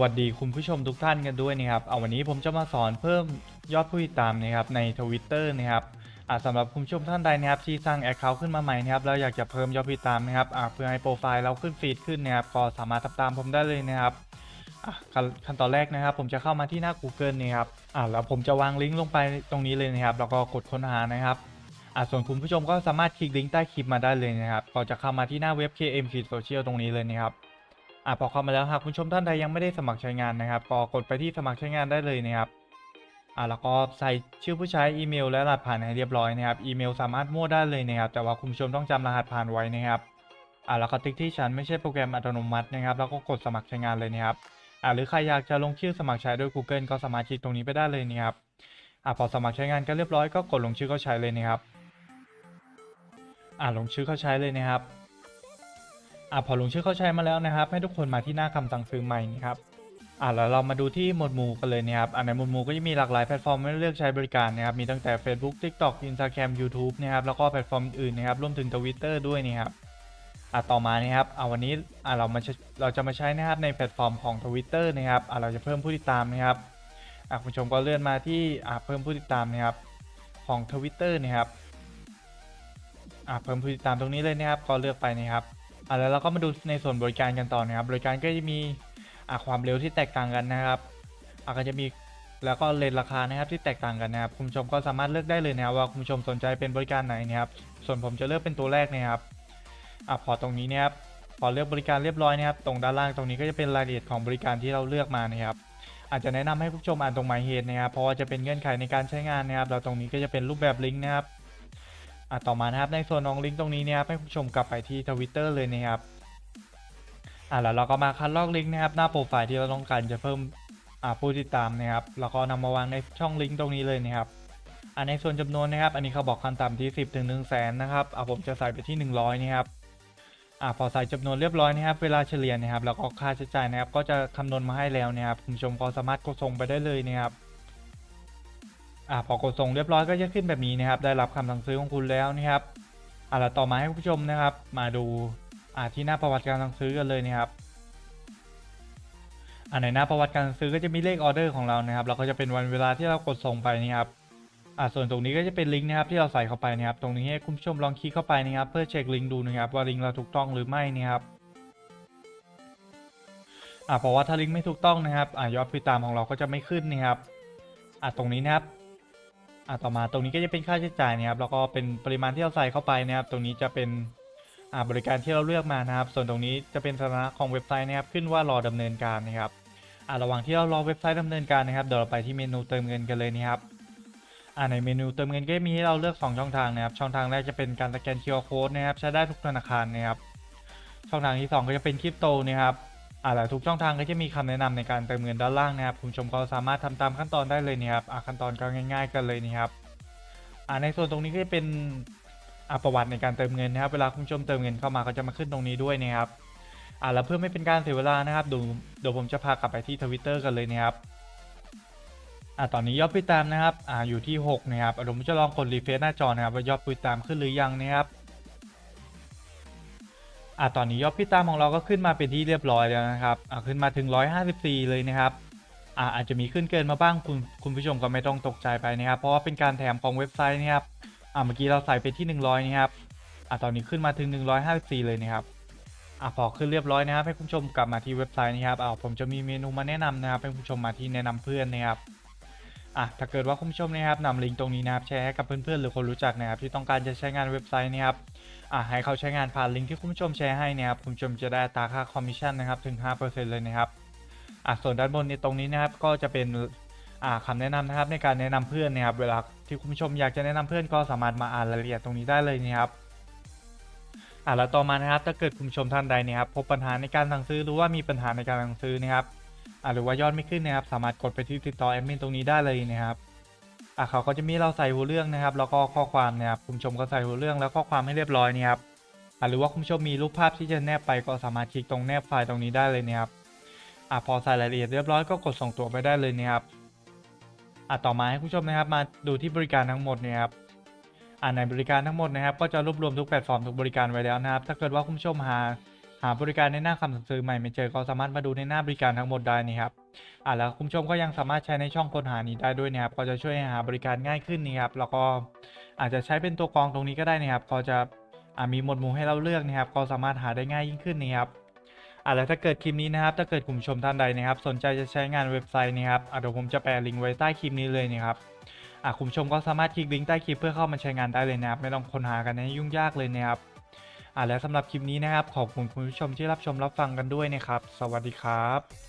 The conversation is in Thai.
วัสดีคุณผู้ชมทุกท่านกันด้วยนะครับ เอาวันนี้ผมจะมาสอนเพิ่มยอดผู้ติดตามนะครับใน Twitter นะครับสำหรับคุณผู้ชมท่านใดนะครับที่สร้าง Account ขึ้นมาใหม่นะครับแล้วอยากจะเพิ่มยอดผู้ติดตามนะครับเพื่อให้โปรไฟล์เราขึ้นฟีดขึ้นนะครับก็สามารถทำตามผมได้เลยนะครับขั้นขั้นตอนแรกนะครับ ผมจะเข้ามาที่หน้า Google นะครับอ่าแล้วผมจะวางลิงก์ลงไปตรงนี้เลยนะครับ แล้วก็กดค้นหานะครับอ่าส่วนคุณผู้ชมก็สามารถคลิกลิงก์ใต้คลิปมาได้เลยนะครับ ก็จะเข้ามาที่หน้าเว็บ KM Social ตรงนี้เลยนะครับ อะพอเข้ามาแล้วหากคุณชมท่านใดยังไม่ได้สมัครใช้งานนะครับ ก็กดไปที่สมัครใช้งานได้เลยนะครับอะแล้วก็ใส่ชื่อผู้ใช้อีเมล และรหัสผ่านให้เรียบร้อยนะครับอีเมลสามารถมั่วได้เลยนะครับ แต่ว่าคุณผู้ชมต้องจำรหัสผ่านไว้นะครับอะแล้วก็ติ๊กที่ฉันไม่ใช่โปรแกรมอัตโนมัตินะครับ แล้วก็กดสมัครใช้งานเลยนะครับอะหรือใครอยากจะลงชื่อสมัครใช้ด้วย Google ก็สามารถคลิกตรงนี้ไปได้เลยนะครับอะพอสมัครใช้งานกันเรียบร้อยก็กดลงชื่อเข้าใช้เลยนะครับอะลงชื่อเข้าใช้เลยนะครับ อะพอลงชื่อเข้าใช้มาแล้วนะครับ ให้ทุกคนมาที่หน้าคำสั่งซื้อใหม่นะครับอะแล้วเรามาดูที่หมวดหมู่กันเลยนะครับอะในหมวดหมู่ก็จะมีหลากหลายแพลตฟอร์มให้เลือกใช้บริการนะครับ มีตั้งแต่ Facebook TikTok Instagram YouTube นะครับ แล้วก็แพลตฟอร์มอื่นนะครับรวมถึง Twitter ด้วยนะครับอะต่อมานะครับอะวันนี้อะเรามาใช้เราจะมาใช้นะครับในแพลตฟอร์มของ Twitter นะครับอะเราจะเพิ่มผู้ติดตามนะครับอะคุณผู้ชมก็เลื่อนมาที่อะเพิ่มผู้ติดตามนะครับของ Twitter นะครับอะเพิ่มผู้ติดตามตรงนี้เลยนะครับก็เลือกไปนะครับ อะแล้วเราก็มาดูในส่วนบริการกันต่อนะครับ บริการก็จะมีอะความเร็วที่แตกต่างกันนะครับอะก็จะมีแล้วก็เลทราคานะครับที่แตกต่างกันนะครับ คุณผู้ชมก็สามารถเลือกได้เลยนะครับว่าคุณผู้ชมสนใจเป็นบริการไหนนะครับ ส่วนผมจะเลือกเป็นตัวแรกนะครับอะพอตรงนี้นะครับพอเลือกบริการเรียบร้อยนะครับ ตรงด้านล่างตรงนี้ก็จะเป็นรายละเอียดของบริการที่เราเลือกมานะครับอาจจะแนะนำให้ผู้ชมอ่านตรงหมายเหตุนะครับ เพราะว่าจะเป็นเงื่อนไขในการใช้งานนะครับแล้วตรงนี้ก็จะเป็นรูปแบบลิงก์นะครับ อะต่อมานะครับในส่วนของลิงก์ตรงนี้นะครับให้ผู้ชมกลับไปที่ทวิตเตอร์เลยนะครับอ่าแล้วเราก็มาคัดลอกลิงก์นะครับหน้าโปรไฟล์ที่เราต้องการจะเพิ่มอ่าผู้ติดตามนะครับแล้วก็นำมาวางในช่องลิงก์ตรงนี้เลยนะครับอ่าในส่วนจำนวนนะครับ อันนี้เขาบอกขั้นต่ำที่ 10 ถึง 1 0 0 0 0แสนนะครับอ่าผมจะใส่ไปที่ 100นะครับอ่าพอใส่จำนวนเรียบร้อยนะครับเวลาเฉลี่ยนะครับ แล้วก็ค่าใช้จ่ายนะครับ ก็จะคำนวณมาให้แล้วนะครับคุณผู้ชมก็สามารถกดส่งไปได้เลยนะครับ อ่าพอกดส่งเรียบร้อยก็จะขึ้นแบบนี้นะครับ ได้รับคำสั่งซื้อของคุณแล้วนะครับอ่าแล้วต่อมาให้คุณผู้ชมนะครับ มาดูอ่าที่หน้าประวัติการสั่งซื้อกันเลยนะครับอ่าในหน้าประวัติการสั่งซื้อก็จะมีเลขออเดอร์ของเรานะครับแล้วก็จะเป็นวันเวลาที่เรากดส่งไปนะครับอ่าส่วนตรงนี้ก็จะเป็นลิงก์นะครับที่เราใส่เข้าไปนะครับ ตรงนี้ให้คุณผู้ชมลองคลิกเข้าไปนะครับ เพื่อเช็คลิงก์ดูนะครับ ว่าลิงก์เราถูกต้องหรือไม่นะครับอ่าเพราะว่าถ้าลิงก์ไม่ถูกต้องนะครับอ่ายอดผู้ติดตามของเราก็จะไม่ขึ้นนะครับอ่าตรงนี้นะครับ อ่าต่อมาตรงนี้ก็จะเป็นค่าใช้จ่ายนะครับแล้วก็เป็นปริมาณที่เราใส่เข้าไปนะครับ ตรงนี้จะเป็นอ่าบริการที่เราเลือกมานะครับ ส่วนตรงนี้จะเป็นสถานะของเว็บไซต์นะครับขึ้นว่ารอดำเนินการนะครับอ่าระหว่างที่เรารอเว็บไซต์ดำเนินการนะครับเดี๋ยวเราไปที่เมนูเติมเงินกันเลยนะครับอ่าในเมนูเติมเงินก็มีให้เราเลือก 2 ช่องทางนะครับ ช่องทางแรกจะเป็นการสแกน QR Code นะครับใช้ได้ทุกธนาคารนะครับ ช่องทางที่ 2 ก็จะเป็นคริปโตนะครับ อ่าแล้วทุกช่องทางก็จะมีคำแนะนำในการเติมเงินด้านล่างนะครับคุณผู้ชมก็สามารถทำตามขั้นตอนได้เลยนะครับอ่าขั้นตอนก็ง่าย ๆ กันเลยนะครับอ่าในส่วนตรงนี้ก็จะเป็นอ่าประวัติในการเติมเงินนะครับ เวลาคุณผู้ชมเติมเงินเข้ามาก็จะมาขึ้นตรงนี้ด้วยนะครับอ่าแล้วเพื่อไม่เป็นการเสียเวลานะครับเดี๋ยวเดี๋ยวผมจะพากลับไปที่ทวิตเตอร์กันเลยนะครับอ่าตอนนี้ยอดผู้ตามนะครับอ่าอยู่ที่ 6 นะครับเดี๋ยวผมจะลองกดรีเฟซหน้าจอนะครับว่ายอดผู้ตามขึ้นหรือยังนะครับ อ่าตอนนี้ยอดผู้ติดตามของเราก็ขึ้นมาเป็นที่เรียบร้อยแล้วนะครับอ่าขึ้นมาถึง 154 เลยนะครับอ่าอาจจะมีขึ้นเกินมาบ้างคุณคุณผู้ชมก็ไม่ต้องตกใจไปนะครับ เพราะว่าเป็นการแถมของเว็บไซต์นะครับอ่าเมื่อกี้เราใส่ไปที่ 100 นะครับอ่าตอนนี้ขึ้นมาถึง 154 เลยนะครับอ่าพอขึ้นเรียบร้อยนะครับ ให้คุณผู้ชมกลับมาที่เว็บไซต์นะครับอ่าผมจะมีเมนูมาแนะนำนะครับให้คุณผู้ชมมาที่แนะนำเพื่อนนะครับ อะถ้าเกิดว่าคุณผู้ชมนะครับนำลิงก์ตรงนี้นะครับแชร์ให้กับเพื่อนๆหรือคนรู้จักนะครับที่ต้องการจะใช้งานเว็บไซต์นะครับอะให้เขาใช้งานผ่านลิงก์ที่คุณผู้ชมแชร์ให้นะครับคุณผู้ชมจะได้ตาค่าคอมมิชชั่นนะครับถึง 5%เลยนะครับอะส่วนด้านบนในตรงนี้นะครับก็จะเป็นอ่าคำแนะนำนะครับในการแนะนำเพื่อนนะครับเวลาที่คุณผู้ชมอยากจะแนะนำเพื่อนก็สามารถมาอ่านรายละเอียดตรงนี้ได้เลยนะครับอ่าแล้วต่อมานะครับถ้าเกิดคุณผู้ชมท่านใดนะครับพบปัญหาในการสั่งซื้อหรือว่ามีปัญหาในการสั่งซื้อนะครับ หรือว่ายอดไม่ขึ้นนะครับ สามารถกดไปที่ติดต่อแอดมินตรงนี้ได้เลยนะครับอ่าเขาก็จะมีเราใส่หัวเรื่องนะครับ แล้วก็ข้อความนะครับคุณผู้ชมก็ใส่หัวเรื่องแล้วข้อความให้เรียบร้อยนะครับอ่าหรือว่าคุณผู้ชมมีรูปภาพที่จะแนบไปก็สามารถคลิกตรงแนบไฟล์ตรงนี้ได้เลยนะครับอ่าพอใส่รายละเอียดเรียบร้อยก็กดส่งตัวไปได้เลยนะครับอ่าต่อมาให้คุณผู้ชมนะครับ มาดูที่บริการทั้งหมดนะครับอ่าในบริการทั้งหมดนะครับ ก็จะรวบรวมทุกแพลตฟอร์มทุกบริการไว้แล้วนะครับ ถ้าเกิดว่าคุณผู้ชมหา หาบริการในหน้าคำสั่งซื้อใหม่ไม่เจอก็สามารถมาดูในหน้าบริการทั้งหมดได้นะครับอ่าแล้วคุณผู้ชมก็ยังสามารถใช้ในช่องค้นหานี้ได้ด้วยนะครับก็จะช่วยให้หาบริการง่ายขึ้นนะครับแล้วก็อาจจะใช้เป็นตัวกรองตรงนี้ก็ได้นะครับก็จะอ่ามีหมวดหมู่ให้เราเลือกนะครับ ก็สามารถหาได้ง่ายยิ่งขึ้นนะครับอะแล้วถ้าเกิดคลิปนี้นะครับ ถ้าเกิดคุณผู้ชมท่านใดนะครับ สนใจจะใช้งานเว็บไซต์นะครับอะเดี๋ยวผมจะแปะลิงก์ไว้ใต้คลิปนี้เลยนะครับอะคุณผู้ชมก็สามารถคลิกลิงก์ใต้คลิปเพื่อเข้ามาใช้งานได้เลยนะครับ ไม่ต้องค้นหากันให้ยุ่งยากเลยนะครับ อะแล้วสำหรับคลิปนี้นะครับ ขอบคุณคุณผู้ชมที่รับชมรับฟังกันด้วยนะครับ สวัสดีครับ